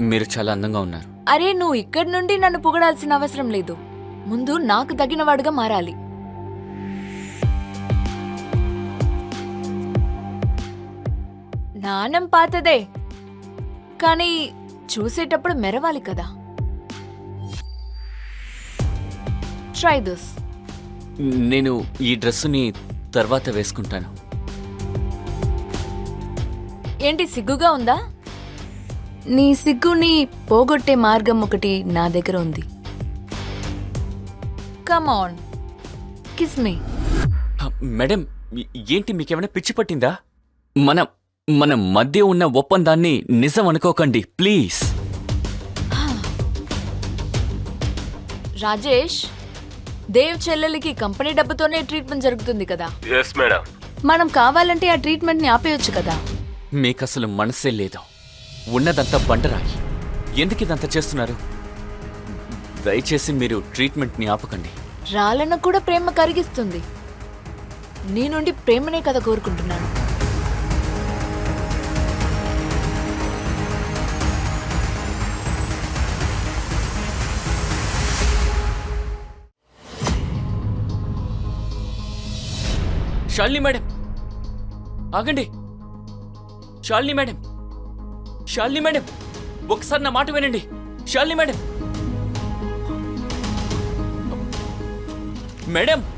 మీరు చాలా అందంగా ఉన్నారు. అరే నువ్వు ఇక్కడి నుండి నన్ను పొగడాల్సిన అవసరం లేదు. ముందు నాకు తగినవాడుగా మారాలి. నాణం పాతదే. కానీ చూసేటప్పుడు మెరవాలి కదా. ట్రై దిస్ నేను ఈ డ్రెస్సుని తర్వాత వేసుకుంటాను. ఏంటి సిగ్గుగా ఉందా? నీ సిగ్గుని పోగొట్టే మార్గం ఒకటి నా దగ్గర ఉంది. కమ్ ఆన్ కిస్ మీ హ, మేడం ఏంటి మీకేమైనా పిచ్చి పట్టిందా? మన మన మధ్య ఉన్న ఒప్పందాన్ని నిజం అనుకోకండి ప్లీజ్. రాజేష్ దేవ్ చెల్లెలికి కంపెనీ డబ్బుతోనే ట్రీట్మెంట్ జరుగుతుంది కదా? ఎస్ మేడం మనం కావాలంటే ఆ ట్రీట్మెంట్ని ఆపేయొచ్చు కదా? మీకు అసలు మనసే లేదు. ఉన్నదంతా బండరాయి. ఎందుకు ఇదంతా చేస్తున్నారు? దయచేసి మీరు ట్రీట్మెంట్ని ఆపకండి రాళ్ళను కూడా ప్రేమ కరిగిస్తుంది. నీ నుండి ప్రేమనే కదా కోరుకుంటున్నాను. షాలిని మేడం! ఆగండి. షాలిని మేడం! షాలిని మేడం ఒకసారి నా మాట వినండి. షాలిని మేడం. మేడం.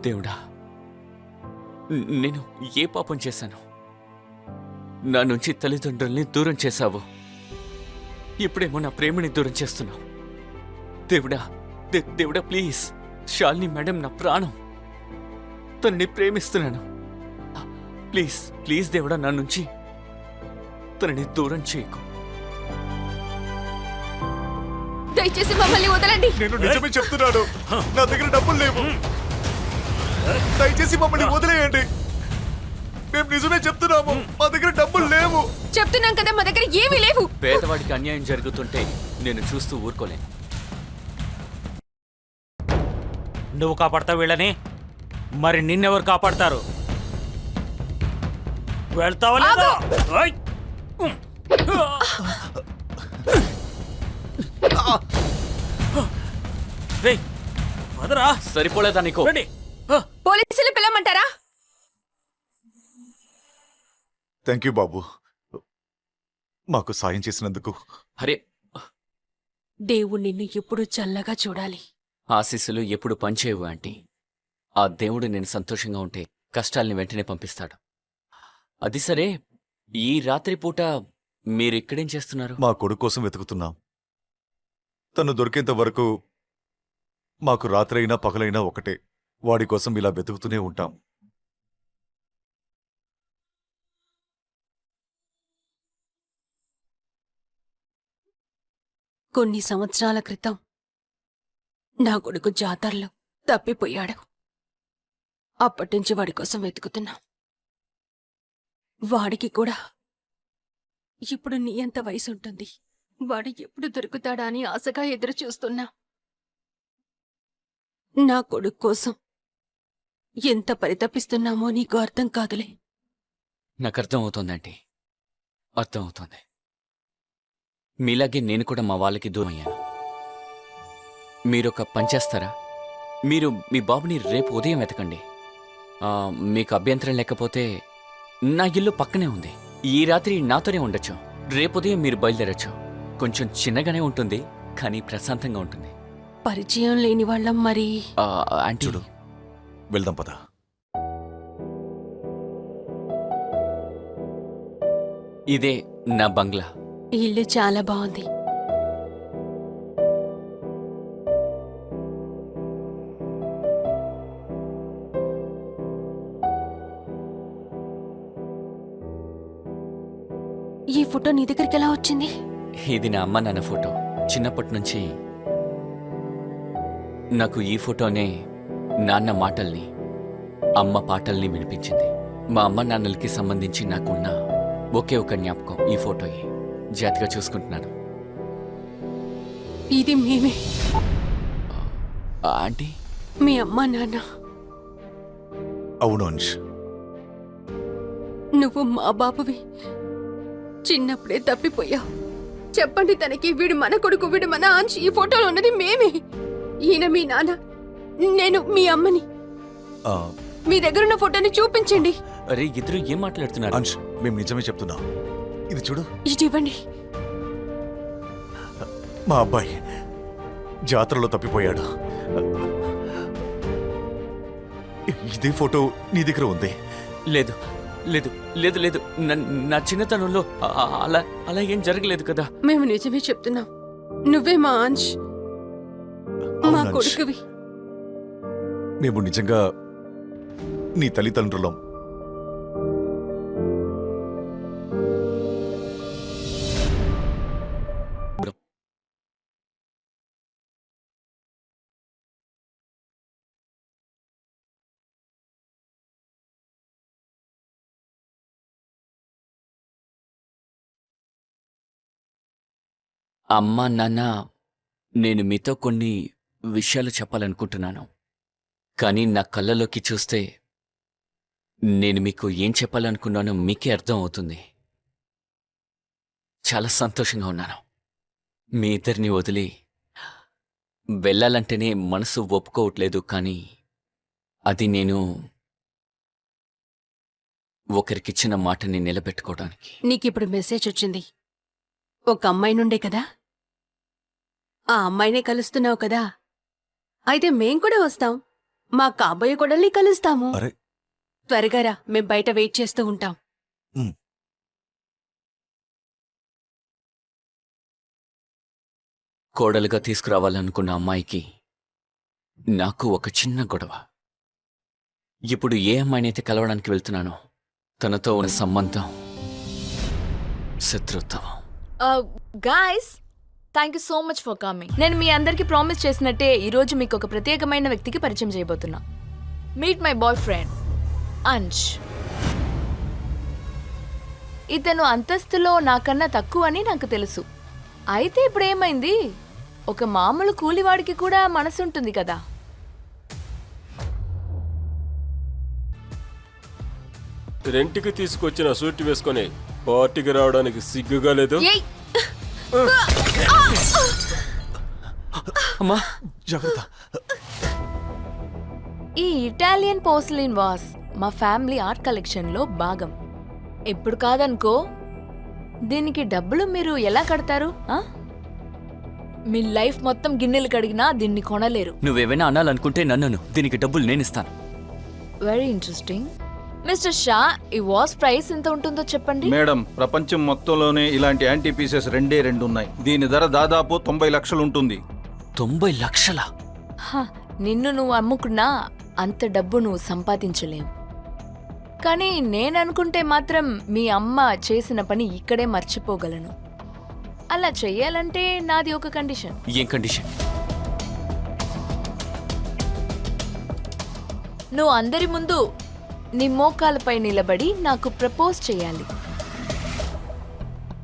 దేవుడా నేను ఏ పాపం చేశాను? నా నుంచి తల్లిదండ్రుల్ని దూరం చేశావు. ఇప్పుడేమో నా ప్రేమని దూరం చేస్తున్నావు. దేవుడా దే- దేవుడా ప్లీజ్. షాలిని మేడం నా ప్రాణం. తన్ని ప్రేమిస్తున్నాను. ప్లీజ్ ప్లీజ్ దేవుడా నా నుంచి తనని దూరం చేయకు. దయచేసి మమ్మల్ని వదలండి. నేను నిజమే చెప్తున్నాను. నా దగ్గర డబ్బులు లేవు. దయచేసి మమ్మల్ని వదిలేయండి. మేము నిజమే చెప్తున్నాము. మా దగ్గర డబ్బులు లేవు. చెప్తున్నాం కదా మా దగ్గర ఏమీ లేవు. పేదవాడికి అన్యాయం జరుగుతుంటే నేను చూస్తూ ఊరుకోలేను. నువ్వు కాపాడతావు వీళ్ళని? మరి నిన్నెవరు కాపాడతారు? వెళ్తావా లేదా? ఓయ్! రేయ్, వదరా. సరిపోలేదా నీకు? రండి. పోలీసులు పిలవమంటారా? థ్యాంక్ యూ బాబు. మాకు సాయం చేసినందుకు. అరే దేవుడు నిన్ను ఎప్పుడు చల్లగా చూడాలి. ఆశీస్సులు ఎప్పుడు పనిచేయవు ఆంటీ. ఆ దేవుడు నేను సంతోషంగా ఉంటే కష్టాల్ని వెంటనే పంపిస్తాడు. అది సరే ఈ రాత్రి పూట మీరు ఇక్కడేం చేస్తున్నారు? మా కొడుకు కోసం వెతుకుతున్నాం. తను దొరికేంత వరకు మాకు రాత్రైనా పగలైనా ఒకటే. వాడి కోసం ఇలా వెతుకుతూనే ఉంటాం. కొన్ని సంవత్సరాల క్రితం నా కొడుకు జాతరలో తప్పిపోయాడు. అప్పటినుంచి వాడి కోసం వెతుకుతున్నా. వాడికి కూడా. ఇప్పుడు నీ ఎంత వయసు ఉంటుంది. వాడు ఎప్పుడు దొరుకుతాడా అని ఆశగా ఎదురు చూస్తున్నా. నా కొడుకు కోసం ఎంత పరితపిస్తున్నామో నీకు అర్థం కాదులే. నాకు అర్థం అవుతోందండి అర్థం అవుతోంది మీలాగే నేను కూడా మా వాళ్ళకి దూరం అయ్యాను మీరొక పని చేస్తారా? మీరు మీ బాబుని రేపు ఉదయం వెతకండి. మీకు అభ్యంతరం లేకపోతే నా ఇల్లు పక్కనే ఉంది. ఈ రాత్రి నాతోనే ఉండొచ్చు. రేపు ఉదయం మీరు బయలుదేరచ్చు. కొంచెం చిన్నగానే ఉంటుంది కానీ ప్రశాంతంగా ఉంటుంది. పరిచయం లేని వాళ్ళం మరి. ఆ, ఆంటీ. చూడు. వెళ్దాం పదా. ఇదే నా బంగ్లా. ఈ ఇల్లు చాలా బాగుంది. నీ దగ్గరికి ఎలా వచ్చింది? ఇది నా అమ్మ నాన్న ఫోటో. చిన్నప్పటి నుంచి నాకు ఈ ఫోటోనే నాన్న మాటల్ని అమ్మ పాటల్ని వినిపించింది. మా అమ్మ నాన్నలకి సంబంధించి నాకున్న ఒకే ఒక జ్ఞాపకం ఈ ఫోటోయే. జాతిగా చూసుకుంటున్నాను. ఇది మేమే. ఆంటీ? మీ అమ్మ నాన్న. అవును అంశ్. నువ్వు మా బాబువి. చిన్నప్పుడే తప్పిపోయావు. చెప్పండి తనకి వీడు మన కొడుకు వీడు మన అంశ్ ఈ ఫోటోలో ఉన్నది మేమే. ఈయన మీ నాన్న నేను మీ అమ్మని. ఆ, మీ దగ్గరున్న ఫోటోని చూపించండి. అరే ఇద్దరు ఏం మాట్లాడుతున్నారు? అంశ్ మేము నిజమే చెప్తున్నాం. ఇది చూడు. ఇటు ఇవ్వండి మా అబ్బాయి జాతరలో తప్పిపోయాడు. ఇదే ఫోటో నీ దగ్గర ఉంది. లేదు. లేదు లేదు లేదు. నా- చిన్నతనంలో అలా అలా ఏం జరగలేదు కదా. మేము నిజమే చెప్తున్నాం. నువ్వే మా అంశ్. మా. కొడుకువి. మేము నిజంగా నీ తల్లిదండ్రులం. అమ్మా నాన్న నేను మీతో కొన్ని విషయాలు చెప్పాలనుకుంటున్నాను. కానీ నా కళ్ళలోకి చూస్తే నేను మీకు ఏం చెప్పాలనుకున్నానో మీకే అర్థం అవుతుంది. చాలా సంతోషంగా ఉన్నాను. మీ ఇద్దరిని వదిలి వెళ్ళాలంటేనే మనసు ఒప్పుకోవట్లేదు కానీ అది నేను ఒకరికిచ్చిన మాటని నిలబెట్టుకోవడానికి. నీకిప్పుడు మెసేజ్ వచ్చింది. ఒక అమ్మాయి నుండే కదా? ఆ అమ్మాయినే కలుస్తున్నావు కదా. అయితే మేం కూడా వస్తాం. మా కాబోయే కొడల్ని కలుస్తాము. అరే. త్వరగా రా మేం బయట వెయిట్ చేస్తూ ఉంటాం. కోడలుగా తీసుకురావాలనుకున్న అమ్మాయికి నాకు ఒక చిన్న గొడవ. ఇప్పుడు ఏ అమ్మాయినైతే కలవడానికి వెళ్తున్నానో తనతో ఉన్న సంబంధం శత్రుత్వం. Guys thank you so much for coming నేను మీ అందరికీ ప్రామిస్ చేసినట్టే ఈరోజు మీకు ఒక ప్రత్యేకమైన వ్యక్తికి పరిచయం చేయబోతున్నా. Meet my boyfriend Ansh ఇతను అంతస్తులో నాకన్నా తక్కువ అని నాకు తెలుసు. అయితే ఇప్పుడు ఏమైంది ఒక మామూలు కూలివాడికి కూడా మనసుంటుంది కదా. రెంట్కి తీసుకొచ్చిన సూట్ వేసుకొని పార్టీకి రావడానికి సిగ్గుగా లేదు? ఏయ్! అమ్మా జాగ్రత్త. ఈ ఇటాలియన్ పోర్సిలిన్ వాస్ మా ఫ్యామిలీ ఆర్ట్ కలెక్షన్లో భాగం. ఎప్పుడు కాదనుకో దీనికి డబ్బులు మీరు ఎలా కడతారు? మీ లైఫ్ మొత్తం గిన్నెలు కడిగినా దీన్ని కొనలేరు. నువ్వేమైనా అనాలనుకుంటే నన్ను దీనికి డబ్బులు నేనిస్తాను. వెరీ ఇంట్రెస్టింగ్ మిస్టర్ షా ఈ వాస్ ప్రైస్ ఎంత ఉంటుందో చెప్పండి. మేడం ప్రపంచం మొత్తంలోనే ఇలాంటి యాంటీ పీసెస్ రెండే రెండు ఉన్నాయి దీని ధర దాదాపు తొంభై లక్షలు ఉంటుంది. తొంభై లక్షల? హ, నిన్ను నువ్వు అమ్ముకున్నా అంత డబ్బు నువ్వు సంపాదించలేవు. కానీ నేననుకుంటే మాత్రం మీ అమ్మ చేసిన పని ఇక్కడే మర్చిపోగలను. అలా చెయ్యాలంటే నాది ఒక కండిషన్. ఏం కండిషన్? నువ్వు అందరి ముందు నీ మోకాలపై నిలబడి నాకు ప్రపోజ్ చేయాలి.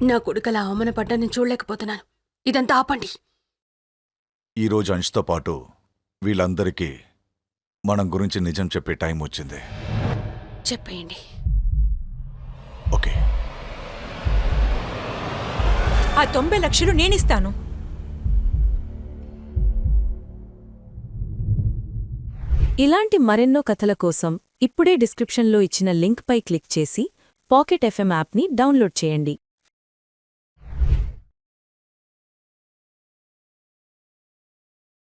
నా కొడుకలా అవమానపడ్డా నేను చూడలేకపోతున్నాను. ఇదంతా ఆపండి. ఈరోజు అంష్తో పాటు వీళ్ళందరికీ మనం గురించి నిజం చెప్పే టైం వచ్చింది. చెప్పేయండి. ఓకే. ఆ తొంభై లక్షలు నేనిస్తాను. ఇలాంటి మరెన్నో కథల కోసం ఇప్పుడే డిస్క్రిప్షన్లో ఇచ్చిన లింక్పై క్లిక్ చేసి పాకెట్ ఎఫ్ఎం యాప్ని డౌన్లోడ్ చేయండి.